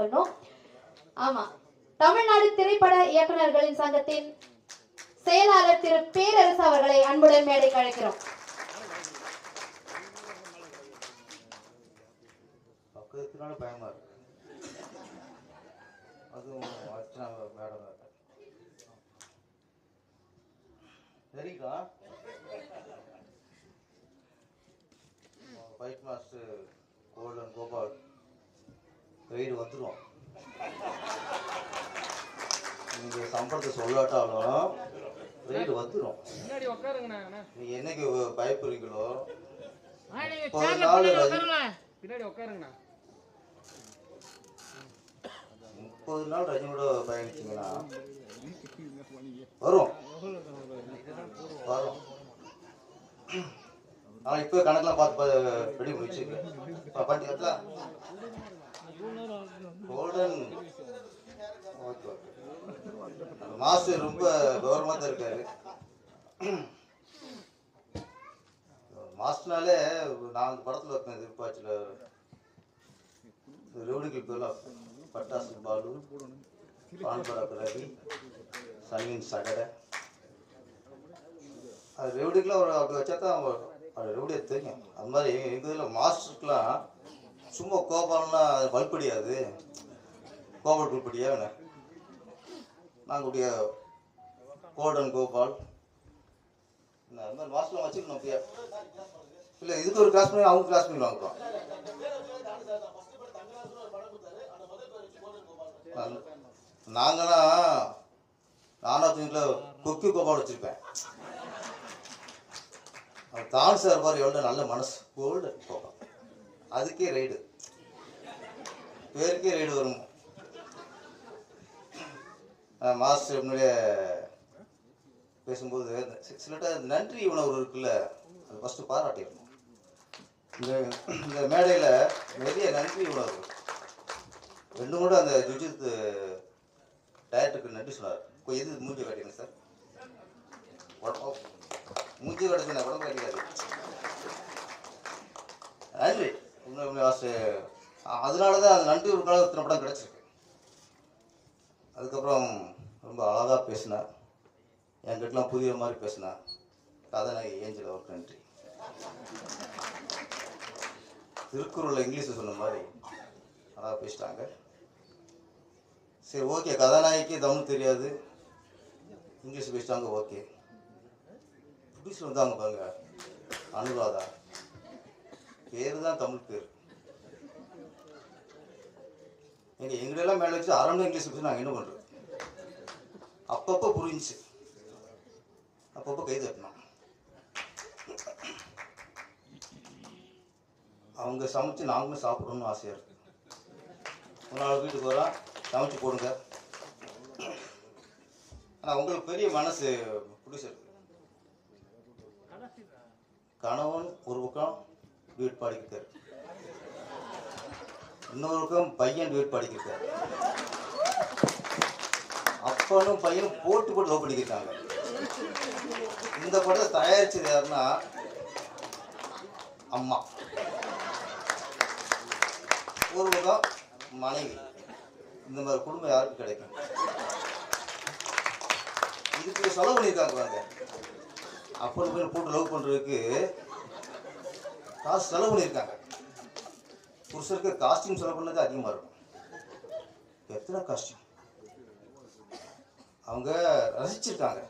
சொல்லணும் ஆமா. தமிழ்நாடு திரைப்பட இயக்குநர்களின் சங்கத்தின் செயலாளர் திரு பேரரசு அவர்களை அன்புடன் மேடைக்கு அழைக்கிறோம். பயமா இருக்கு. அதுவும் அர்ச்சனா மேடம் சரிக்கா. Fight master golden Gopal. Ride வந்துடும் நீங்க சம்பளத்தை சொல்லாட்டாலும் ரைடு வந்துடும் நீங்க என்னைக்கு பயப்படுறீங்களோ? பின்னாடி உட்காருங்கண்ணா முப்பது நாள் ரஜினியோட பயணிச்சிங்கன்னா வரும். வரும். ஆனா இப்போ கணக்கெல்லாம் பார்த்து ரெடி பண்ணி வச்சுக்க பண்ணி எல்லாம் கோல்டன் ஓகே மாஸ்டர் ரொம்ப கௌரவமாக தான் இருக்காரு. மாஸ்டர்னாலே நான் அந்த படத்தில் வைப்பேன் திருப்பாச்சியில் ரவுடிகள் பேர்லாம் பட்டாசு பாலு பான்பராக் பிறகு சன்னின் சகடை. அது ரவுடிக்கெலாம் ஒரு அப்படி வச்சா தான் அவ- அது தெரியும். அது மாதிரி எங்கள் இதில் மாஸ்டருக்குலாம் சும்மா கோபாலம்லாம் அது வல்படியாது. கோபால் என்ன? நாங்களுடைய கோல்டன் கோபால். என்ன, அது மாதிரி மாஸ்டர்லாம் வச்சுக்கணும் அப்படியா. இல்லை இதுக்கு ஒரு கிளாஸ் பண்ணி அவங்க கிளாஸ் பண்ணி வாங்குறோம் நாங்களாம் நானூற்றில கொக்கி கோபால் வச்சிருப்பேன். தான் சார் பாரு எவ்வளோ நல்ல மனசு. கோல்டு கோபால். அதுக்கே ரைடு பேருக்கே ரைடு வரும். மாஸ்டர் முன்னாடியே பேசும்போது சிலட்ட நன்றி உணர்வு இருக்குல்ல அது ஃபஸ்ட்டு பாராட்டிடணும். இந்த இந்த மேடையில் நிறைய நன்றி உணர்வு. ரெண்டு கூட அந்த ஜுஜித் டைரக்டருக்கு நன்றி சொன்னார். கொ- எது மூஞ்சி காட்டிங்க சார். உடம்பு மூஞ்சி காட்டுச்சுன்னா உடம்பு காட்டிக்காது நன்றி. உண்மை அதனால தான் அந்த நன்றி ஒரு காலம் இத்தனை படம் கிடச்சிருக்கு. அதுக்கப்புறம் ரொம்ப அழகாக பேசினார். என்கிட்டலாம் புதிய மாதிரி பேசினார். கதாநாயகி ஏஞ்சல் அவருக்கு நன்றி. திருக்குறளில் இங்கிலீஷில் சொன்ன மாதிரி அழகாக பேசிட்டாங்க. சரி ஓகே. கதாநாயகி தமிழ் தெரியாது. இங்கிலீஷ் பேசிட்டாங்க ஓகே. புதுசில் வந்தாங்க பாருங்க அனுராதா. பேர் தான் தமிழ் பேர். எங்க எங்களெல்லாம் மேலே வச்சு அரண்மனை இங்கிலீஷ் பேசி நாங்கள் என்ன பண்ணுறது அப்பப்போ புரிஞ்சுச்சு. அப்பப்போ கை தட்டினோம். அவங்க சமைச்சு நாங்களும் சாப்பிடணும்னு ஆசையாக இருக்கு. ஒரு நாள் வீட்டுக்கு வரா சமைச்சு போடுங்க. ஆனால் உங்களுக்கு பெரிய மனசு பிடிச்சிருக்கு கணவன் ஒரு பக்கம் வீட் பாடிக்கிட்டார் இன்னொருக்கும் பையன் வீட் பாடிக்கிட்டார் அப்பனும் பையனும் போட்டு போட்டு லவ் பண்ணிக்கிட்டாங்க இந்த படத்தை தயாரிச்சது யாருன்னா அம்மா. ஒரு பக்கம் மனைவி. இந்த மாதிரி குடும்பம் யாருக்கும் கிடைக்கும். இதுக்கு செலவு பண்ணியிருக்காங்க பாருங்க. அப்பன் போய் போட்டு லவ் பண்ணுறதுக்கு காசு செலவு பண்ணியிருக்காங்க. புருஷருக்கு காஸ்டியூம் செலவு பண்ணது அதிகமாக இருக்கும். எத்தனை காஸ்டியூம் அவங்க ரசிச்சிருக்காங்க.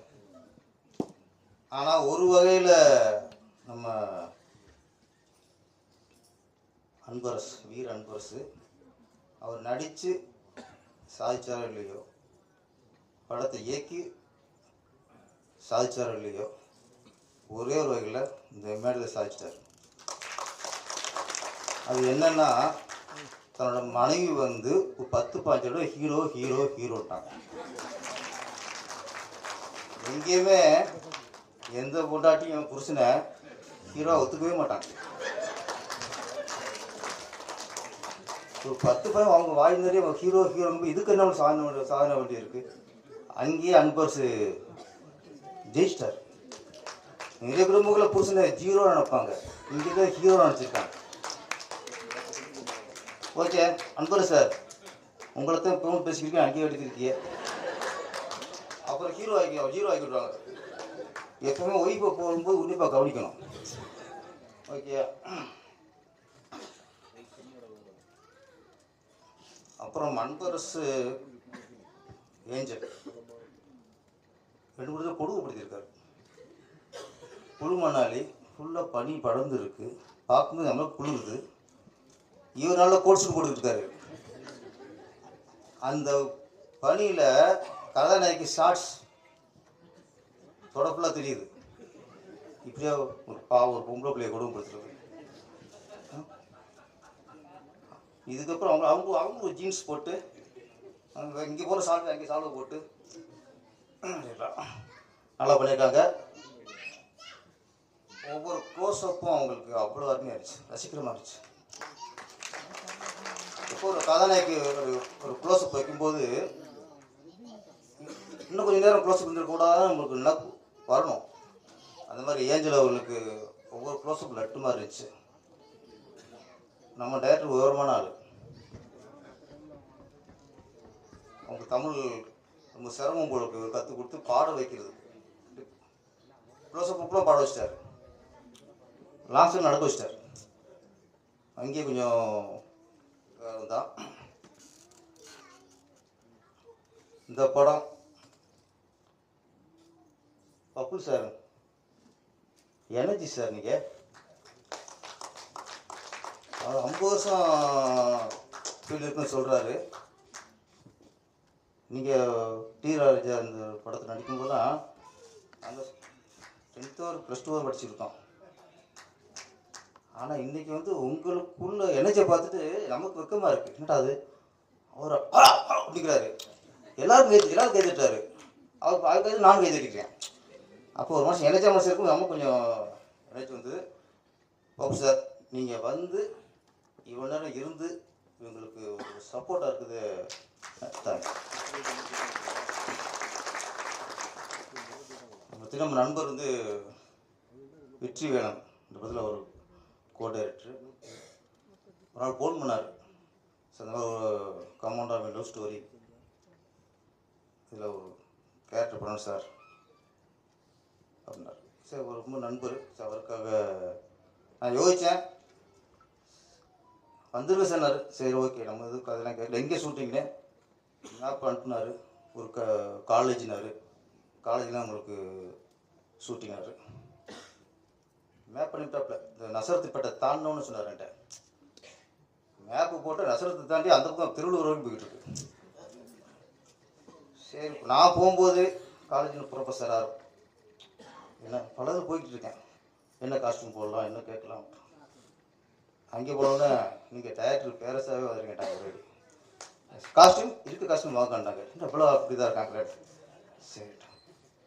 ஆனால் ஒரு வகையில் நம்ம அன்பரசு வீர அன்பரசு அவர் நடித்து சாதிச்சாரோ இல்லையோ படத்தை இயக்கி சாதிச்சாரோ இல்லையோ ஒரே ஒரு வகையில் இந்த மேடையில் சாதிச்சிட்டார். அது என்னன்னா தன்னோட மனைவி வந்து ஒரு பத்து பாஞ்சோட ஹீரோ ஹீரோ ஹீரோட்டாங்க எங்கேயுமே எந்த பொண்டாட்டியும் புருஷனை ஹீரோ ஒத்துக்கவே மாட்டாங்க. ஒரு பத்து பையன் அவங்க வாழ்ந்தாலே அவங்க ஹீரோ ஹீரோ இதுக்கு என்ன சாதனை வேண்டிய சாதனை வேண்டி அங்கேயே அன்பர்ஸு ஜெயிச்சிட்டார். நிறைய குடும்பங்களில் புருஷனை ஜீரோ நினைப்பாங்க. இங்கே தான் ஹீரோ நினச்சிருக்காங்க. ஓகே அன்பர் சார் உங்களை தான் இப்பவும் அனுப்பி அங்கே அப்புறம் ஹீரோ ஆகி ஹீரோ ஆக்கி விட்றாங்க எப்பவுமே ஒய்ஃபை போகும்போது உன்னிப்பாக கவனிக்கணும். ஓகே. அப்புறம் அன்பரசு ஏஞ்சல். ரெண்டு பேரும் கொடுமைப்படுத்தியிருக்காரு. குழு மணாலி ஃபுல்லாக பனி படர்ந்து இருக்குது பார்க்கும்போது நம்மளுக்கு குளிருது. இவர் நல்லா கோட்ஸுட்டு கொடுத்துருக்காரு அந்த பணியில் கதாநாயகி ஷார்ட்ஸ் தொடப்புலாம் தெரியுது. இப்படியே ஒரு பாவம் ஒரு பொம்பளை பிள்ளைய கொடுமைப்படுத்துறது. இதுக்கப்புறம் அவங்க அவங்க அவங்க ஒரு ஜீன்ஸ் போட்டு அங்கே இங்கே போகிற சால்வை அங்கே சால்வை போட்டு நல்லா பண்ணியிருக்காங்க. ஒவ்வொரு க்ளோஸ்அப்பும் அவங்களுக்கு அவ்வளோ அருமையாக இருந்துச்சு. ரசிக்கிற மாதிரி இருந்துச்சு. இப்போ ஒரு கதாநாயகி ஒரு ஒரு க்ளோஸ்அப் வைக்கும்போது இன்னும் கொஞ்சம் நேரம் க்ளோஸ்அப் இருந்துக்கூடாது நம்மளுக்கு நப் வரணும். அந்த மாதிரி ஏஞ்சல் அவர்களுக்கு ஒவ்வொரு க்ளோஸ்அப் லட்டு மாதிரி இருந்துச்சு. நம்ம டேரக்டர் விவரமான ஆள். அவங்க தமிழ் ரொம்ப சிரமம் உங்களுக்கு கற்றுக் கொடுத்து பாட வைக்கிறது. க்ளோஸ்அப் கூட பாட வச்சிட்டார். லாஸ்ட் நடக்க வச்சிட்டார். அங்கேயே கொஞ்சம் தான் இந்த படம் பப்பு சார் எனர்ஜி சார் நீங்கள் அவர் ஐம்பது வருஷம் ஃபீல்டு இருக்குன்னு சொல்கிறாரு நீங்கள் டி ராஜா இந்த படத்தில் நடிக்கும்போதெல்லாம் அந்த டென்த்து ஒரு ப்ளஸ் டூ படிச்சிருக்கோம். ஆனால் இன்றைக்கி வந்து உங்களுக்குள்ள எனர்ஜியை பார்த்துட்டு நமக்கு வெக்கமாக இருக்குது என்னடா அது? அவர் ஆ, ஆ அப்படிங்கிறாரு. எல்லாரும் கை எல்லாரும் கை அவர் அவர் கை நான் கை அப்போ ஒரு மனுஷன் எனர்ஜியாக மனுஷன் இருக்கும் நம்ம கொஞ்சம் எனர்ஜி வந்து பாபு சார் நீங்கள் வந்து இவ்வளோ நேரம் இருந்து இவங்களுக்கு ஒரு சப்போர்ட்டாக இருக்குது. தேங்க்ஸ் நம்ம நண்பர் வந்து வெற்றி வேணும். இந்த பதில் ஒரு கோ டைரக்டர் ஒரு நாள் ஃபோன் பண்ணார். சார் இந்த மாதிரி ஒரு கமௌண்ட் ஆஃப் லவ் ஸ்டோரி இதில் ஒரு கேரக்டர் பண்ணணும் சார். அப்படின்னார். சரி ஒரு ரொம்ப நண்பர். சார் அவருக்காக நான் யோசித்தேன் வந்துருவேன் சார் சரி ஓகே. நம்ம இதுக்கு அதெல்லாம் கேட்கல எங்கே ஷூட்டிங்னு மேப் அனுப்புனாரு. ஒரு க காலேஜினார் காலேஜ்லாம் உங்களுக்கு ஷூட்டிங்னாரு மேப் பண்ணிட்டாப்ல. இந்த நசரத்துப்பேட்டை தாண்டணும்னு சொன்னார் என்கிட்ட. மேப்பு போட்டு நசரத்தை தாண்டி அந்த பக்கம் திருவள்ளூர் வரைக்கும் போயிட்டு இருக்கு. சரி நான் போகும்போது காலேஜில் ப்ரொஃபஸராக இருக்கும் என்ன பலதும் போய்கிட்டு இருக்கேன். என்ன காஸ்டியூம் போடலாம் என்ன கேட்கலாம். அங்கே போனோன்னே நீங்கள் டேரக்டர் பேரஸாகவே வந்துருக்கேன் ஆல்ரெடி காஸ்டியூம் இருக்க காஸ்டியூம் வாங்கண்டாங்க. எவ்வளோ இவ்வளோ அப்படி தான் இருக்காங்க சரி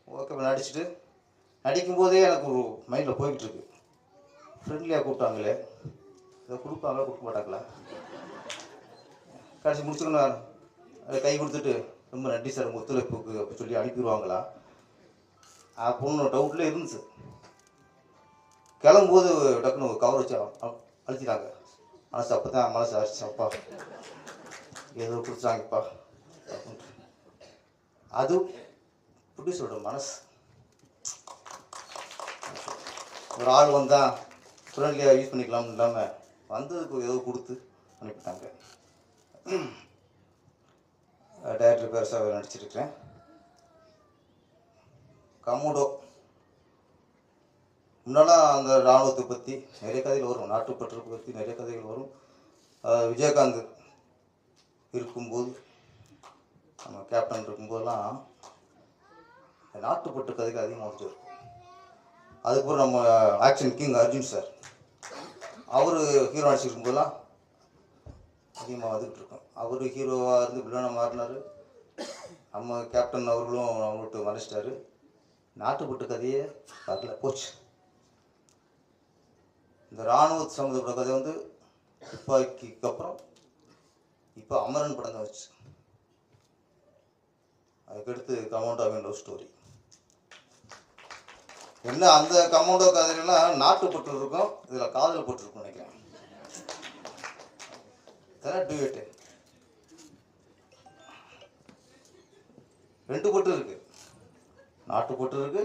ஓகே நடிச்சுட்டு நடிக்கும்போதே எனக்கு ஒரு மைண்டில் போய்கிட்டு இருக்கு. ஃப்ரெண்ட்லியாக கூப்பிட்டாங்களே. இதை கொடுப்பாங்களா கொடுக்க மாட்டாங்களா கடைசி முடிச்சுக்கணும் அதை கை கொடுத்துட்டு ரொம்ப நன்றி சார் உங்கள் ஒத்துழைப்புக்கு அப்படி சொல்லி அனுப்பிடுவாங்களா? அப்படின்னு டவுட்ல இருந்துச்சு. கிளம்பும்போது டக்குன்னு கவர் வச்சு அழுத்திட்டாங்க. மனசு அப்போ தான் மனசு அரிச்சு ஏதோ பிடிச்சாங்கப்பா அது எப்படி சொல்கிற மனசு. ஒரு ஆள் வந்தால் ஃப்ரெண்ட்லியாக யூஸ் பண்ணிக்கலாம்னு இல்லாமல் வந்ததுக்கு ஏதோ கொடுத்து அனுப்பிட்டாங்க. டேரக்டர் பெருசாக நடிச்சிருக்கிறேன் கமுடோ. முன்னெல்லாம் அந்த இராணுவத்தை பற்றி நிறைய கதைகள் வரும். நாட்டுப்பற்று பற்றி நிறைய கதைகள் வரும். விஜயகாந்த் இருக்கும்போது நம்ம கேப்டன் இருக்கும்போதெல்லாம் நாட்டுப்பற்று கதைகள் அதிகமாக வந்துட்டு அதுக்கப்புறம் நம்ம ஆக்ஷன் கிங் அர்ஜுன் சார் அவர் ஹீரோ நடிச்சிருக்கும் போதெல்லாம் அதிகமாக வந்துகிட்டு இருக்கோம். அவர் ஹீரோவாக இருந்து வில்லனாக மாறினார். நம்ம கேப்டன் அவர்களும் அவங்கள்ட்ட மறைச்சிட்டாரு. நாட்டுப்பட்டு கதையே வரல. போச்சு. இந்த இராணுவ சம்மந்தப்பட்ட கதை வந்து துப்பாக்கிக்கு அப்புறம் இப்போ அமரன் படம் தான் வச்சு. அதுக்கடுத்து கமௌண்டோ லவ் ஸ்டோரி என்ன அந்த கமௌண்டோ நாட்டு நாட்டுப்பட்டு இருக்கும். இதில் காதல் போட்டிருக்கும் நினைக்கிறேன். இதெல்லாம் டியூட்டு ரெண்டு பொட்டு இருக்கு. நாட்டு பொட்டு இருக்கு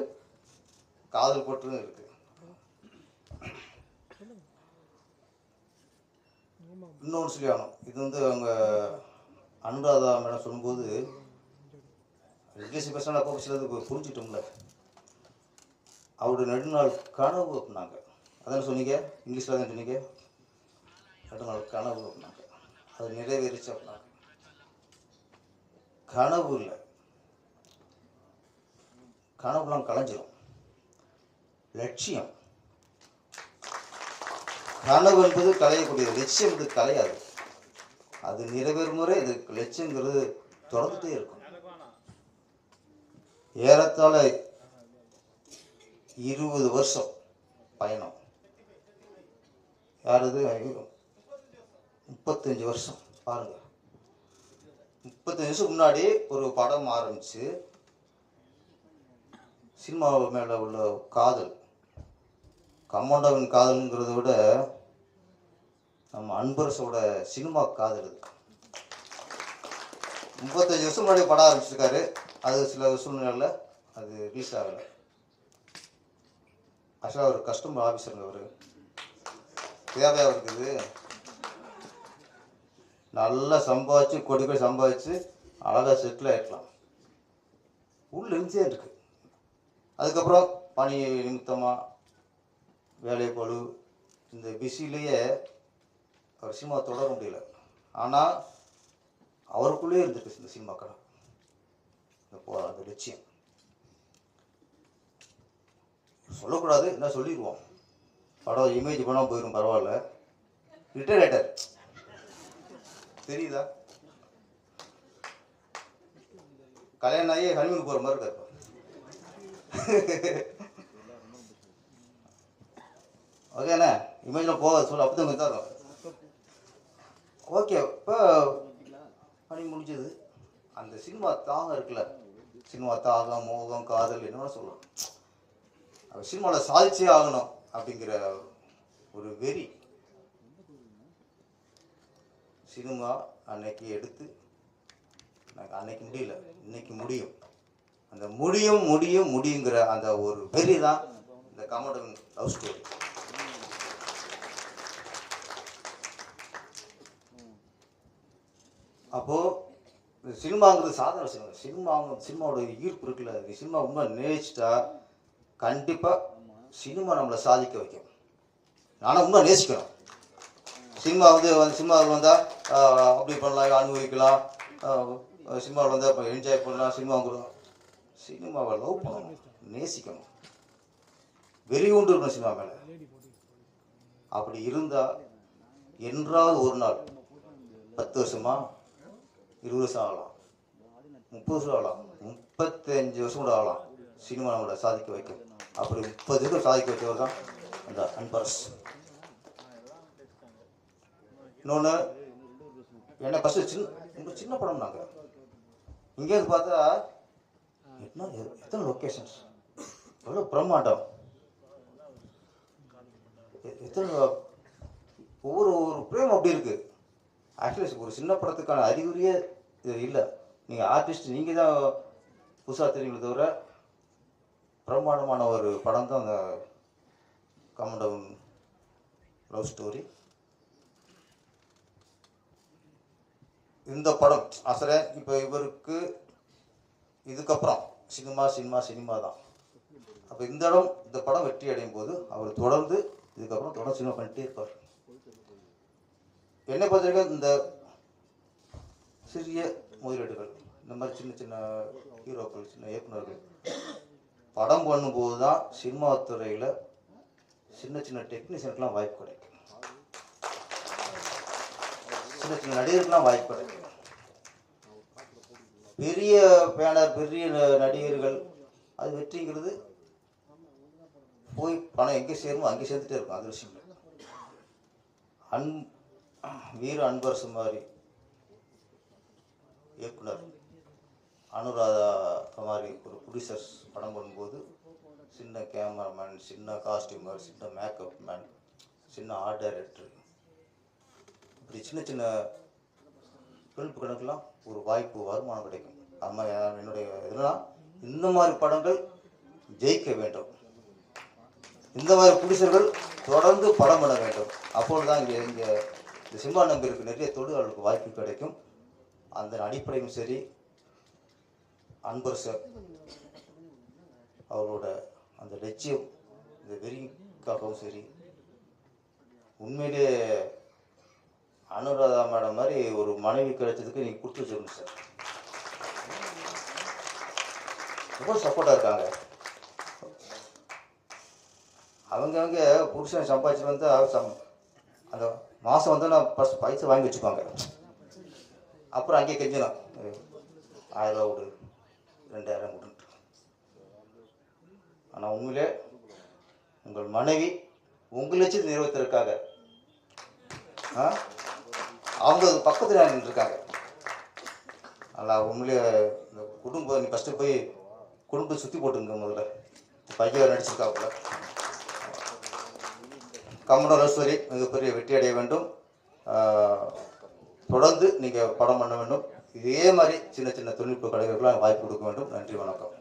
காதல் பொட்டு இருக்கு. இன்னொன்று சொல்லியானோம் இது வந்து அவங்க அனுராதா மேடம் சொல்லும்போது இங்கிலீஷ் பேசினா அப்போ சிலது புரிஞ்சுட்டோம்ல அவருடைய நெடுநாள் கனவு அப்படின்னாங்க. அதான் சொன்னீங்க? இங்கிலீஷில் தான் சொன்னீங்க? நெடுநாள் கனவு அப்படின்னாங்க. அது நிறைவேறிச்சு அப்படின்னாங்க. கனவு இல்லை. கனவுலாம் கலைஞ்சிரும். லட்சியம். கனவு என்பது கலையக்கூடியது. லட்சியம் என்பது கலையாது. அது நிறைவேறும் முறை இது லட்சியங்கிறது தொடர்ந்துட்டே இருக்கும். ஏறத்தாழ இருபது வருஷம் பயணம். யாரது முப்பத்தஞ்சு வருஷம். பாருங்க. முப்பத்தஞ்சு வருஷம் முன்னாடி ஒரு படம் ஆரம்பிச்சு சினிமா மேலே உள்ள காதல். கம்மண்டவன் காதல்ங்கிறத விட நம்ம அன்பரசோட சினிமா காதல் முப்பத்தஞ்சு வருஷம் முன்னாடி படம் ஆரம்பிச்சிருக்காரு. அது சில சூழ்நிலையில் அது ரிலீஸ் ஆகலை. ஆக்சுவலாக ஒரு கஸ்டமர் ஆஃபீஸருங்க அவர். தேவையாக இருக்குது? நல்லா சம்பாதிச்சு கொடி கொடி சம்பாதிச்சு அழகாக செட்டில் ஆகிடலாம் உள்ள இருந்துச்சே இருக்கு. அதுக்கப்புறம் பணி நிமித்தமாக வேலையை பளு இந்த பிஸிலேயே அவர் சினிமா தொடர முடியல. ஆனால் அவருக்குள்ளேயே இருந்துருக்கு இந்த சினிமாக்கள் இந்த போ அந்த லட்சியம். சொல்லக்கூடாது என்ன சொல்லிடுவோம். படம் இமேஜ் பண்ணால் போயிடும் பரவாயில்ல. ரிட்டர் ரைட்டர் தெரியுதா? கல்யாணம் ஆகி ஹனிமூன் போகிற மாதிரி இருக்கார் ஓகேண்ணே இமேஜில் போகாது சொல்ல அப்படி தான் தான் ஓகே இப்போ பணி முடிஞ்சது. அந்த சினிமா தாகம் இருக்குல்ல? சினிமா தாகம் மோகம் காதல் என்னென்ன சொல்லலாம் சினிமாவில் சாதிச்சே ஆகணும் அப்படிங்கிற ஒரு வெறி. சினிமா அன்னைக்கு எடுத்து எனக்கு அன்னைக்கு முடியல இன்னைக்கு முடியும். அந்த முடியும் முடியும் முடியுங்கிற அந்த ஒரு வெறி தான் இந்த கமடன் லவ் ஸ்டோரி. அப்போது இந்த சினிமாங்கிறது சாதாரண சினிமா. சினிமாங்க சினிமாவோட ஈர்ப்பு இருக்குல்ல சினிமா ரொம்ப நினைச்சிட்டா கண்டிப்பாக சினிமா நம்மளை சாதிக்க வைக்கும். ஆனால் இன்னும் நேசிக்கணும் சினிமா வந்து வந்து சினிமாவில் வந்தால் அப்படி பண்ணலாம் அனுபவிக்கலாம். சினிமாவில் வந்தால் இப்போ என்ஜாய் பண்ணலாம் சினிமாங்கிறோம் சினிமாவை லவ் பண்ணணும் நேசிக்கணும். வெறி உண்டு இருக்கணும் சினிமா மேலே. அப்படி இருந்தால் என்றாவது ஒரு நாள் பத்து வருஷமா இருபது வருஷம் ஆகலாம். முப்பது வருஷம் ஆகலாம். முப்பத்தஞ்சு வருஷம் கூட ஆகலாம். சினிமா நம்மளை சாதிக்க வைக்கும் அப்படி முப்பது வருஷம் சாதிக்க வச்சவர் தான் அந்த அன்பரஸ். இன்னொன்று என்ன ஃபஸ்ட்டு சின்ன ரொம்ப சின்ன படம் நாங்கள் இங்கேருந்து பார்த்தா எத்தனை எத்தனை லொக்கேஷன்ஸ் எவ்வளோ பிரம்மாண்டம். எத்தனை ஒவ்வொரு ஒரு பிரேம் அப்படி இருக்கு. ஆக்சுவலி ஒரு சின்ன படத்துக்கான அறிகுறியே இது இல்லை. நீங்கள் ஆர்டிஸ்ட் நீங்கள் தான் புதுசாக தெரியுங்களே தவிர பிரம்மாண்டமான ஒரு படம் தான் அந்த கமண்டவன் லவ் ஸ்டோரி. இந்த படம் அசல இப்போ இவருக்கு இதுக்கப்புறம் சினிமா சினிமா சினிமா தான். அப்போ இந்த இடம் இந்த படம் வெற்றி அடையும் போது அவர் தொடர்ந்து இதுக்கப்புறம் தொடர்ந்து சினிமா பண்ணிட்டே இருப்பார். என்னை பொறுத்தவரைக்கும் இந்த சிறிய முதலீடுகள் இந்த மாதிரி சின்ன சின்ன ஹீரோக்கள் சின்ன இயக்குனர்கள் படம் பண்ணும்போது தான் சினிமா துறையில் சின்ன சின்ன டெக்னீஷியனுக்குலாம் வாய்ப்பு கிடைக்கும். சின்ன சின்ன நடிகருக்குலாம் வாய்ப்பு கிடைக்கும். பெரிய பேனர் பெரிய ந- நடிகர்கள் அது வெற்றிங்கிறது போய் பணம் எங்கே சேருமோ அங்கே சேர்த்துட்டே இருக்கும் அது விஷயம் அன் வீர அன்பரசு மாதிரி இயக்குனர் அனுராதா மாதிரி ஒரு ப்ரொடியூசர்ஸ் படம் பண்ணும்போது சின்ன கேமராமேன் சின்ன காஸ்டியூமர் சின்ன மேக்கப் மேன் சின்ன ஆர்ட் டைரக்டர் இப்படி சின்ன சின்ன தொழில்நுட்ப கணக்குலாம் ஒரு வாய்ப்பு வருமானம் கிடைக்கும். அம்மா என்னுடைய இதெல்லாம் இந்த மாதிரி படங்கள் ஜெயிக்க வேண்டும். இந்த மாதிரி புடிசர்கள் தொடர்ந்து படம் பண்ண வேண்டும். அப்பொழுது தான் இங்கே இங்கே இந்த சிம்மா நம்பருக்கு நிறைய தொழிலாளர்களுக்கு வாய்ப்பு கிடைக்கும். அந்த அடிப்படையும் சரி அன்பர் சார் அவரோட அந்த லட்சியம் இந்த வெறிக்காகவும் சரி உண்மையிலேயே அனுராதா மேடம் மாதிரி ஒரு மனைவி கிடைச்சதுக்கு நீங்கள் கொடுத்து வச்சிருங்க சார் ரொம்ப சப்போர்ட்டாக இருக்காங்க. அவங்கவங்க புருஷன் சம்பாதிச்சுட்டு வந்து அவ சம் அந்த மாதம் வந்து நான் ஃபஸ்ட் பைசா வாங்கி வச்சுப்பாங்க. அப்புறம் அங்கேயே கெஞ்சணும் ஆயிரம் ரூபா விடு ரெண்டாயிரம் கொடுத்து ஆனால் உண்மையிலே உங்கள் மனைவி உங்கள் லட்சியத்தை நிறைவேற்றுறதுக்காக ஆ? அவங்க பக்கத்தில் நின்றுருக்காங்க. நல்லா உண்மையிலே இந்த குடும்பம் நீ ஃபஸ்ட்டு போய் குடும்பத்தை சுற்றி போட்டுங்க முதல்ல. பையன் நடிச்சிருக்காப்புல கமலஸ்வரி மிகப்பெரிய வெற்றி அடைய வேண்டும். தொடர்ந்து நீங்கள் படம் பண்ண வேண்டும். இதே மாதிரி சின்ன சின்ன தொழில்நுட்ப கலைஞர்களுக்கு வாய்ப்பு கொடுக்க வேண்டும் நன்றி வணக்கம்